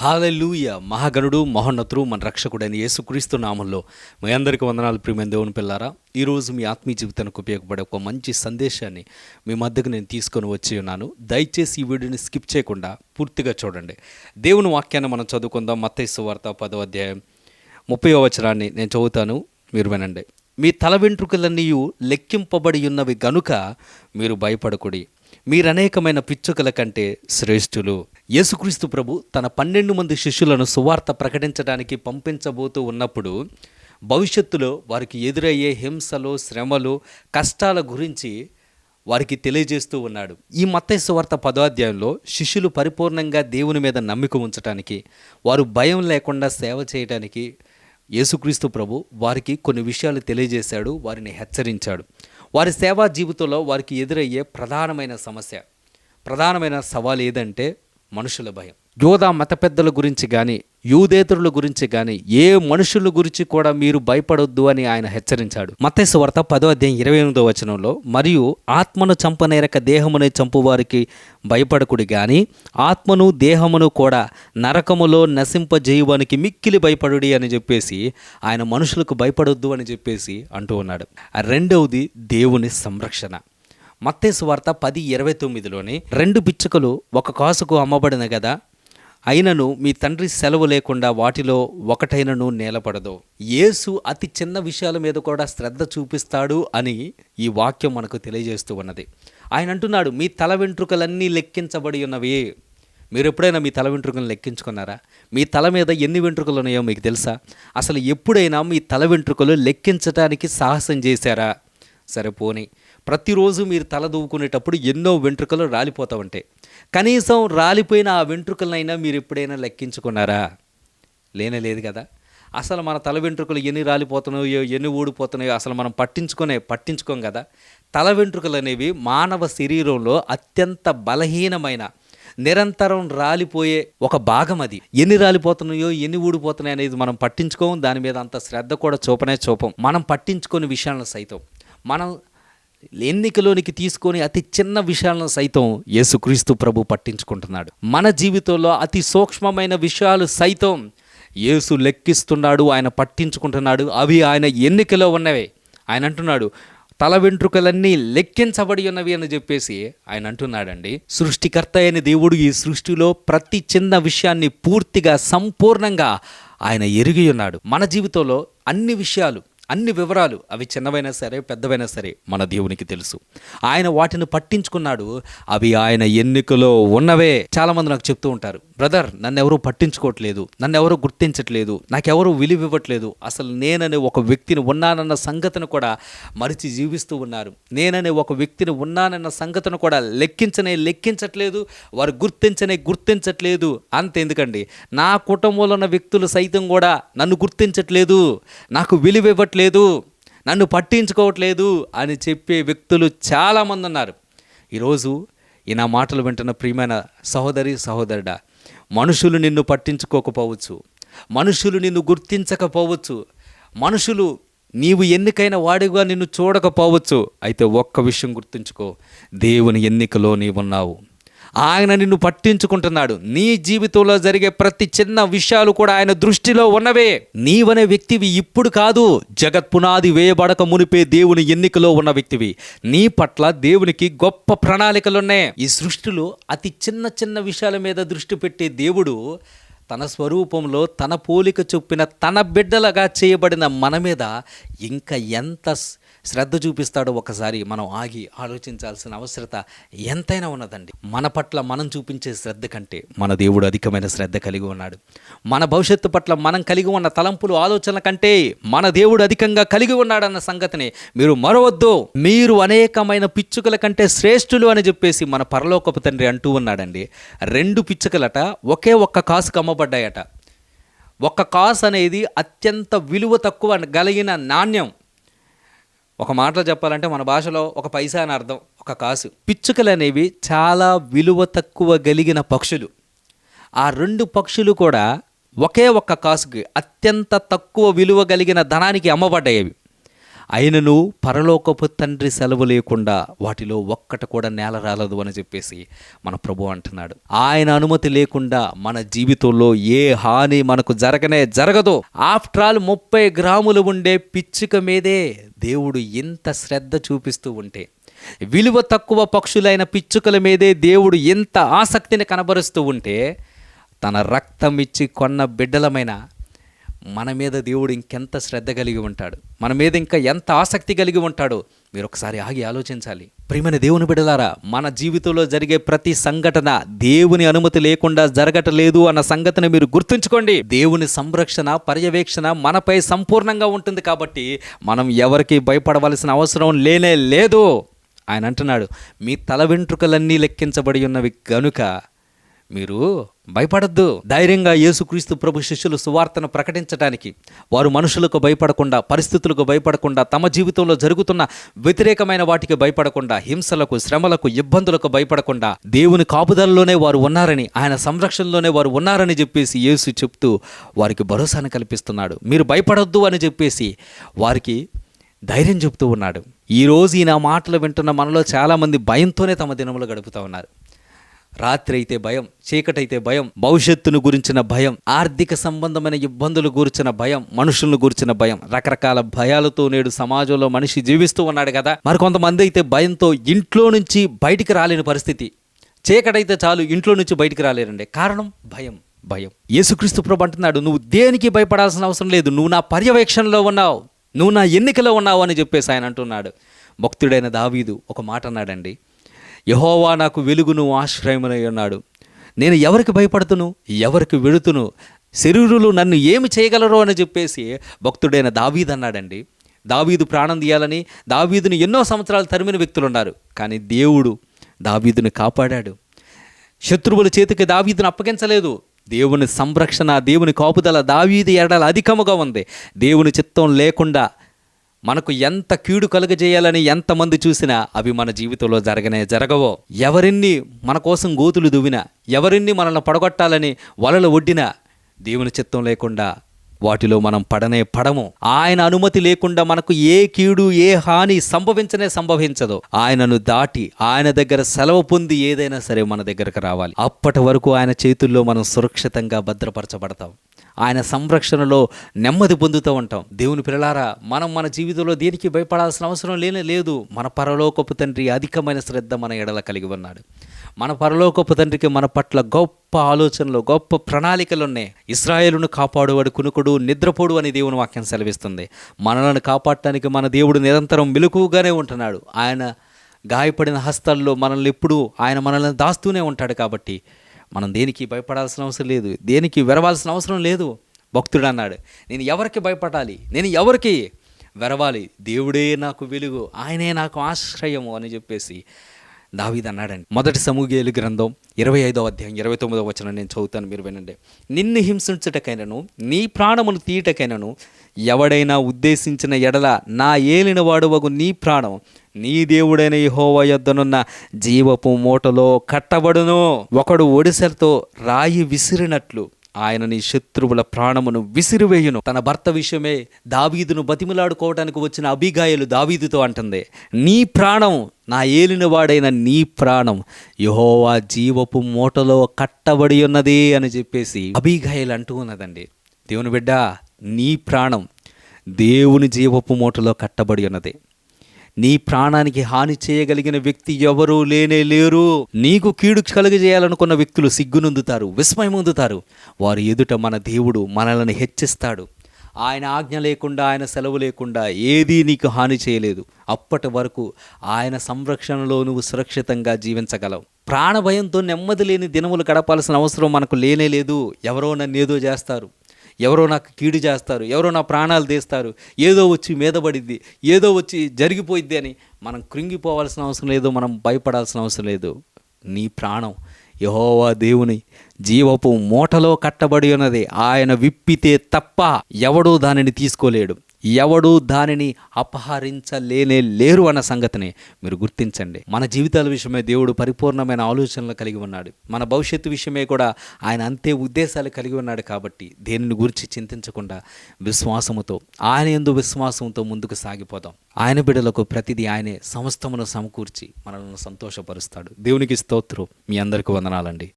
Hallelujah మహాగణుడు మహోన్నతుడు మన రక్షకుడైన యేసుక్రీస్తు నామంలో మీ అందరికీ వందనాలు ప్రియమైన దేవుని పిల్లారా. ఈరోజు మీ ఆత్మీయ జీవితానికి ఉపయోగపడే ఒక మంచి సందేశాన్ని మీ మధ్యకు నేను తీసుకొని వచ్చి ఉన్నాను. దయచేసి ఈ వీడియోని స్కిప్ చేయకుండా పూర్తిగా చూడండి. దేవుని వాక్యాన్ని మనం చదువుకుందాం. మత్తైసు వార్త పదో అధ్యాయం ముప్పై వచనాన్ని నేను చదువుతాను. మీరు వినండి. మీ తల వెంట్రుకలన్నీ లెక్కింపబడి ఉన్నవి గనుక మీరు భయపడకుడి. మీరనేకమైన పిచ్చుకల కంటే శ్రేష్ఠులు. యేసుక్రీస్తు ప్రభు తన పన్నెండు మంది శిష్యులను సువార్త ప్రకటించడానికి పంపించబోతూ ఉన్నప్పుడు భవిష్యత్తులో వారికి ఎదురయ్యే హింసలు శ్రమలు కష్టాల గురించి వారికి తెలియజేస్తూ ఉన్నాడు. ఈ మత్తయ్య సువార్త పదోధ్యాయంలో శిష్యులు పరిపూర్ణంగా దేవుని మీద నమ్మిక ఉంచటానికి వారు భయం లేకుండా సేవ చేయడానికి యేసుక్రీస్తు ప్రభు వారికి కొన్ని విషయాలు తెలియజేశాడు వారిని హెచ్చరించాడు. వారి సేవా జీవితంలో వారికి ఎదురయ్యే ప్రధానమైన సమస్య ప్రధానమైన సవాల్ ఏదంటే మనుషుల భయం. యోధా మత పెద్దల గురించి కానీ యూదేతరుల గురించి కానీ ఏ మనుషుల గురించి కూడా మీరు భయపడొద్దు అని ఆయన హెచ్చరించాడు. మత్తేసు వార్త పదో అధ్యాయం ఇరవై ఎనిమిదో వచనంలో మరియు ఆత్మను చంపనేరక దేహమునే చంపువారికి భయపడకుడి గాని ఆత్మను దేహమును కూడా నరకములో నశింపజేయువానికి మిక్కిలి భయపడుడి అని చెప్పేసి ఆయన మనుషులకు భయపడొద్దు అని చెప్పేసి అంటూ ఉన్నాడు. ఆ రెండవది దేవుని సంరక్షణ. మత్తేసు వార్త పది ఇరవై తొమ్మిదిలోని రెండు పిచ్చుకలు ఒక కాసుకు అమ్మబడిన కదా అయినను మీ తండ్రి సెలవు లేకుండా వాటిలో ఒకటైనను నేలపడదు. యేసు అతి చిన్న విషయాల మీద కూడా శ్రద్ధ చూపిస్తాడు అని ఈ వాక్యం మనకు తెలియజేస్తూ ఉన్నది. ఆయన అంటున్నాడు మీ తల వెంట్రుకలన్నీ లెక్కించబడి ఉన్నవి. మీరు ఎప్పుడైనా మీ తల వెంట్రుకలను లెక్కించుకున్నారా? మీ తల మీద ఎన్ని వెంట్రుకలు ఉన్నాయో మీకు తెలుసా? అసలు ఎప్పుడైనా మీ తల వెంట్రుకలు లెక్కించడానికి సాహసం చేశారా? సరే పోనీ. ప్రతిరోజు మీరు తల దూవుకునేటప్పుడు ఎన్నో వెంట్రుకలు రాలిపోతూ ఉంటాయి కనీసం రాలిపోయిన ఆ వెంట్రుకలనైనా మీరు ఎప్పుడైనా లెక్కించుకున్నారా? లేనే లేదు కదా. అసలు మన తల వెంట్రుకలు ఎన్ని రాలిపోతున్నాయో ఎన్ని ఊడిపోతున్నాయో అసలు మనం పట్టించుకునే పట్టించుకోం కదా. తల వెంట్రుకలు అనేవి మానవ శరీరంలో అత్యంత బలహీనమైన నిరంతరం రాలిపోయే ఒక భాగం అది. ఎన్ని రాలిపోతున్నాయో ఎన్ని ఊడిపోతున్నాయో అనేది మనం పట్టించుకోం. దాని మీద అంత శ్రద్ధ కూడా చూపనే చూపం. మనం పట్టించుకొని విషయాలను సైతం. మనం ఎన్నికలోనికి తీసుకొని అతి చిన్న విషయాలను సైతం యేసుక్రీస్తు ప్రభు పట్టించుకుంటున్నాడు. మన జీవితంలో అతి సూక్ష్మమైన విషయాలు సైతం యేసు లెక్కిస్తున్నాడు ఆయన పట్టించుకుంటున్నాడు. అవి ఆయన ఎన్నికలో ఉన్నవే. ఆయన అంటున్నాడు తల వెంట్రుకలన్నీ లెక్కించబడి ఉన్నవి అని చెప్పేసి ఆయన అంటున్నాడండి. సృష్టికర్త అయిన దేవుడు ఈ సృష్టిలో ప్రతి చిన్న విషయాన్ని పూర్తిగా సంపూర్ణంగా ఆయన ఎరిగి ఉన్నాడు. మన జీవితంలో అన్ని విషయాలు అన్ని వివరాలు అవి చిన్నవైనా సరే పెద్దవైనా సరే మన దేవునికి తెలుసు. ఆయన వాటిని పట్టించుకున్నాడు అవి ఆయన ఎన్నికలో ఉన్నవే. చాలామంది నాకు చెప్తూ ఉంటారు బ్రదర్ నన్ను ఎవరు పట్టించుకోవట్లేదు నన్ను ఎవరు గుర్తించట్లేదు నాకెవరు విలువ ఇవ్వట్లేదు అసలు నేననే ఒక వ్యక్తిని ఉన్నానన్న సంగతిని కూడా మరిచి జీవిస్తూ ఉన్నారు. నేననే ఒక వ్యక్తిని ఉన్నానన్న సంగతిని కూడా లెక్కించనే లెక్కించట్లేదు వారు గుర్తించనే గుర్తించట్లేదు. అంతెందుకండి నా కుటుంబంలో ఉన్న వ్యక్తులు సైతం కూడా నన్ను గుర్తించట్లేదు నాకు విలువ ఇవ్వట్లేదు నన్ను పట్టించుకోవట్లేదు అని చెప్పే వ్యక్తులు చాలామంది ఉన్నారు. ఈరోజు ఈ నా మాటలు వింటున్న ప్రియమైన సహోదరి సహోదరుడా మనుషులు నిన్ను పట్టించుకోకపోవచ్చు. మనుషులు నిన్ను గుర్తించకపోవచ్చు. మనుషులు నీవు ఎన్నికైన వాడిగా నిన్ను చూడకపోవచ్చు. అయితే ఒక్క విషయం గుర్తుంచుకో. దేవుని ఎన్నికలో నీవున్నావు. ఆయన నిన్ను పట్టించుకుంటున్నాడు. నీ జీవితంలో జరిగే ప్రతి చిన్న విషయాలు కూడా ఆయన దృష్టిలో ఉన్నవే. నీవనే వ్యక్తివి ఇప్పుడు కాదు. జగత్ పునాది వేయబడక మునిపే దేవుని ఎన్నికలో ఉన్న వ్యక్తివి. నీ పట్ల దేవునికి గొప్ప ప్రణాళికలున్నాయి. ఈ సృష్టిలో అతి చిన్న చిన్న విషయాల మీద దృష్టి పెట్టే దేవుడు తన స్వరూపంలో తన పోలిక చొప్పిన తన బిడ్డలుగా చేయబడిన మన మీద ఇంకా ఎంత శ్రద్ధ చూపిస్తాడో ఒకసారి మనం ఆగి ఆలోచించాల్సిన అవసరత ఎంతైనా ఉన్నదండి. మన పట్ల మనం చూపించే శ్రద్ధ కంటే మన దేవుడు అధికమైన శ్రద్ధ కలిగి ఉన్నాడు. మన భవిష్యత్తు పట్ల మనం కలిగి ఉన్న తలంపులు ఆలోచనల కంటే మన దేవుడు అధికంగా కలిగి ఉన్నాడన్న సంగతిని మీరు మరవద్దు. మీరు అనేకమైన పిచ్చుకల కంటే శ్రేష్ఠులు అని చెప్పేసి మన పరలోకపు తండ్రి అంటూ ఉన్నాడండి. రెండు పిచ్చుకలట ఒకే ఒక్క కాసుకు అమ్మబడ్డాయట. ఒక్క కాసు అనేది అత్యంత విలువ తక్కువ కలిగిన నాణ్యం. ఒక మాటలో చెప్పాలంటే మన భాషలో ఒక పైసా అని అర్థం ఒక కాసు. పిచ్చుకలు అనేవి చాలా విలువ తక్కువ కలిగిన పక్షులు. ఆ రెండు పక్షులు కూడా ఒకే ఒక్క కాసుకి అత్యంత తక్కువ విలువ కలిగిన ధనానికి అమ్మబడ్డాయి అయినను పరలోకపు తండ్రి సెలవు లేకుండా వాటిలో ఒక్కట కూడా నేల రాలదు అని చెప్పేసి మన ప్రభు అంటున్నాడు. ఆయన అనుమతి లేకుండా మన జీవితంలో ఏ హాని మనకు జరగనే జరగదు. ఆఫ్టర్ ఆల్ ముప్పై గ్రాములు ఉండే పిచ్చుక మీదే దేవుడు ఇంత శ్రద్ధ చూపిస్తూ ఉంటే విలువ తక్కువ పక్షులైన పిచ్చుకల మీదే దేవుడు ఎంత ఆసక్తిని కనబరుస్తూ ఉంటే తన రక్తం ఇచ్చి కొన్న బిడ్డలమైన మన మీద దేవుడు ఇంకెంత శ్రద్ధ కలిగి ఉంటాడు? మన మీద ఇంకా ఎంత ఆసక్తి కలిగి ఉంటాడో మీరు ఒకసారి ఆగి ఆలోచించాలి. ప్రియమైన దేవుని బిడ్డలారా మన జీవితంలో జరిగే ప్రతి సంఘటన దేవుని అనుమతి లేకుండా జరగటలేదు అన్న సంగతిని మీరు గుర్తుంచుకోండి. దేవుని సంరక్షణ పర్యవేక్షణ మనపై సంపూర్ణంగా ఉంటుంది కాబట్టి మనం ఎవరికి భయపడవలసిన అవసరం లేనే లేదు. ఆయన అంటున్నాడు మీ తల వెంట్రుకలన్నీ లెక్కించబడి ఉన్నవి గనుక మీరు భయపడద్దు. ధైర్యంగా యేసుక్రీస్తు ప్రభు శిష్యులు సువార్తను ప్రకటించడానికి వారు మనుషులకు భయపడకుండా పరిస్థితులకు భయపడకుండా తమ జీవితంలో జరుగుతున్న వ్యతిరేకమైన వాటికి భయపడకుండా హింసలకు శ్రమలకు ఇబ్బందులకు భయపడకుండా దేవుని కాపుదలలోనే వారు ఉన్నారని ఆయన సంరక్షణలోనే వారు ఉన్నారని చెప్పేసి యేసు చెప్తూ వారికి భరోసాను కల్పిస్తున్నాడు. మీరు భయపడొద్దు అని చెప్పేసి వారికి ధైర్యం చెప్తూ ఉన్నాడు. ఈరోజు ఈ నా మాటలు వింటున్న మనలో చాలామంది భయంతోనే తమ దినములు గడుపుతూ ఉన్నారు. రాత్రి అయితే భయం చీకటైతే భయం భవిష్యత్తును గురించిన భయం ఆర్థిక సంబంధమైన ఇబ్బందులు గురించిన భయం మనుషులను గురించిన భయం. రకరకాల భయాలతో నేడు సమాజంలో మనిషి జీవిస్తూ ఉన్నాడు కదా. మరికొంతమంది అయితే భయంతో ఇంట్లో నుంచి బయటికి రాలేని పరిస్థితి. చీకటైతే చాలు ఇంట్లో నుంచి బయటికి రాలేరండి. కారణం? భయం భయం. యేసుక్రీస్తు ప్రభు అంటున్నాడు నువ్వు దేనికి భయపడాల్సిన అవసరం లేదు. నువ్వు నా పర్యవేక్షణలో ఉన్నావు. నువ్వు నా ఎన్నికలో ఉన్నావు అని చెప్పేసి ఆయన అంటున్నాడు. భక్తుడైన దావీదు ఒక మాట అన్నాడండి. యహోవా నాకు వెలుగును ఆశ్రయమునై ఉన్నాడు. నేను ఎవరికి భయపడుతును? ఎవరికి వెళుతును శరీరులు నన్ను ఏమి చేయగలరో అని చెప్పేసి భక్తుడైన దావీద్ అన్నాడండి. దావీదు ప్రాణం తీయాలని దావీదుని ఎన్నో సంవత్సరాలు తరిమిన వ్యక్తులు ఉన్నారు కానీ దేవుడు దావీదుని కాపాడాడు. శత్రువుల చేతికి దావీదును అప్పగించలేదు. దేవుని సంరక్షణ దేవుని కాపుదల దావీది ఎడల అధికముగా ఉంది. దేవుని చిత్తం లేకుండా మనకు ఎంత కీడు కలుగజేయాలని ఎంతమంది చూసినా అవి మన జీవితంలో జరగనే జరగవో. ఎవరిన్ని మన కోసం గోతులు దువ్వినా ఎవరిన్ని మనల్ని పడగొట్టాలని వలలు ఒడ్డినా దేవుని చిత్తం లేకుండా వాటిలో మనం పడనే పడము. ఆయన అనుమతి లేకుండా మనకు ఏ కీడు ఏ హాని సంభవించనే సంభవించదు. ఆయనను దాటి ఆయన దగ్గర సెలవు పొంది ఏదైనా సరే మన దగ్గరకు రావాలి. అప్పటి వరకు ఆయన చేతుల్లో మనం సురక్షితంగా భద్రపరచబడతాం. ఆయన సంరక్షణలో నెమ్మది పొందుతూ ఉంటాం. దేవుని పిల్లలారా మనం మన జీవితంలో దేనికి భయపడాల్సిన అవసరం లేనే లేదు. మన పరలోకపు తండ్రి అధికమైన శ్రద్ధ మన ఎడల కలిగి ఉన్నాడు. మన పరలోకపు తండ్రికి మన పట్ల గొప్ప ఆలోచనలు గొప్ప ప్రణాళికలు ఉన్నాయి. ఇస్రాయేలును కాపాడువాడు కునుకుడు నిద్రపోడు అని దేవుని వాక్యం సెలవిస్తుంది. మనలను కాపాడటానికి మన దేవుడు నిరంతరం మెలకుగానే ఉంటున్నాడు. ఆయన గాయపడిన హస్తాల్లో మనల్ని ఎప్పుడూ ఆయన మనల్ని దాస్తూనే ఉంటాడు కాబట్టి మనం దేనికి భయపడాల్సిన అవసరం లేదు. దేనికి వెరవాల్సిన అవసరం లేదు. భక్తుడు అన్నాడు నేను ఎవరికి భయపడాలి? నేను ఎవరికి వెరవాలి? దేవుడే నాకు వెలుగు ఆయనే నాకు ఆశ్రయము అని చెప్పేసి దావీద్ అన్నాడండి. మొదటి సమూహేలు గ్రంథం ఇరవై ఐదో అధ్యాయం ఇరవై తొమ్మిదో వచ్చిన నేను చదువుతాను మీరు వినండి. నిన్ను హింసించుటకైనను నీ ప్రాణమును తీయటకైనను ఎవడైనా ఉద్దేశించిన ఎడల నా ఏలిన వాడువగు నీ ప్రాణం నీ దేవుడైన యహోవ యొద్దనున్న జీవపు మూటలో కట్టబడును. ఒకడు ఒడిసెలతో రాయి విసిరినట్లు ఆయన నీ శత్రువుల ప్రాణమును విసిరివేయును. తన భర్త విషయమే దావీదును బతిమలాడుకోవడానికి వచ్చిన అభిగాయలు దావీదుతో అంటుంది నీ ప్రాణం నా ఏలినవాడైన నీ ప్రాణం యహోవా జీవపు మూటలో కట్టబడి ఉన్నది అని చెప్పేసి అభిగాయలు అంటూ ఉన్నదండి. దేవుని బిడ్డ నీ ప్రాణం దేవుని జీవపు మూటలో కట్టబడి ఉన్నది. నీ ప్రాణానికి హాని చేయగలిగిన వ్యక్తి ఎవరూ లేనే లేరు. నీకు కీడు కలుగజేయాలనుకున్న వ్యక్తులు సిగ్గునొందుతారు విస్మయముందుతారు. వారి ఎదుట మన దేవుడు మనల్ని హెచ్చిస్తాడు. ఆయన ఆజ్ఞ లేకుండా ఆయన సెలవు లేకుండా ఏదీ నీకు హాని చేయలేదు. అప్పటి వరకు ఆయన సంరక్షణలో నువ్వు సురక్షితంగా జీవించగలవు. ప్రాణభయంతో నెమ్మది లేని దినములు గడపాల్సిన అవసరం మనకు లేనే లేదు. ఎవరో నన్ను ఏదో చేస్తారు. ఎవరో నాకు కీడు చేస్తారు ఎవరో నా ప్రాణాలు తీస్తారు ఏదో వచ్చి మీద పడిద్ది ఏదో వచ్చి జరిగిపోయిద్ది అని మనం కృంగిపోవాల్సిన అవసరం లేదు మనం భయపడాల్సిన అవసరం లేదు. నీ ప్రాణం యహోవా దేవుని జీవపు మూటలో కట్టబడి ఉన్నది. ఆయన విప్పితే తప్ప ఎవడూ దానిని తీసుకోలేడు. ఎవడు దానిని అపహరించలేనే లేరు అన్న సంగతిని మీరు గుర్తించండి. మన జీవితాల విషయమే దేవుడు పరిపూర్ణమైన ఆలోచనలు కలిగి ఉన్నాడు. మన భవిష్యత్తు విషయమే కూడా ఆయన అంతే ఉద్దేశాలు కలిగి ఉన్నాడు కాబట్టి దేనిని గురించి చింతించకుండా విశ్వాసముతో ఆయన ఎందు విశ్వాసంతో ముందుకు సాగిపోదాం. ఆయన బిడలకు ప్రతిదీ ఆయనే సమస్తమును సమకూర్చి మనల్ని సంతోషపరుస్తాడు. దేవునికి స్తోత్రం. మీ అందరికీ వందనాలండి.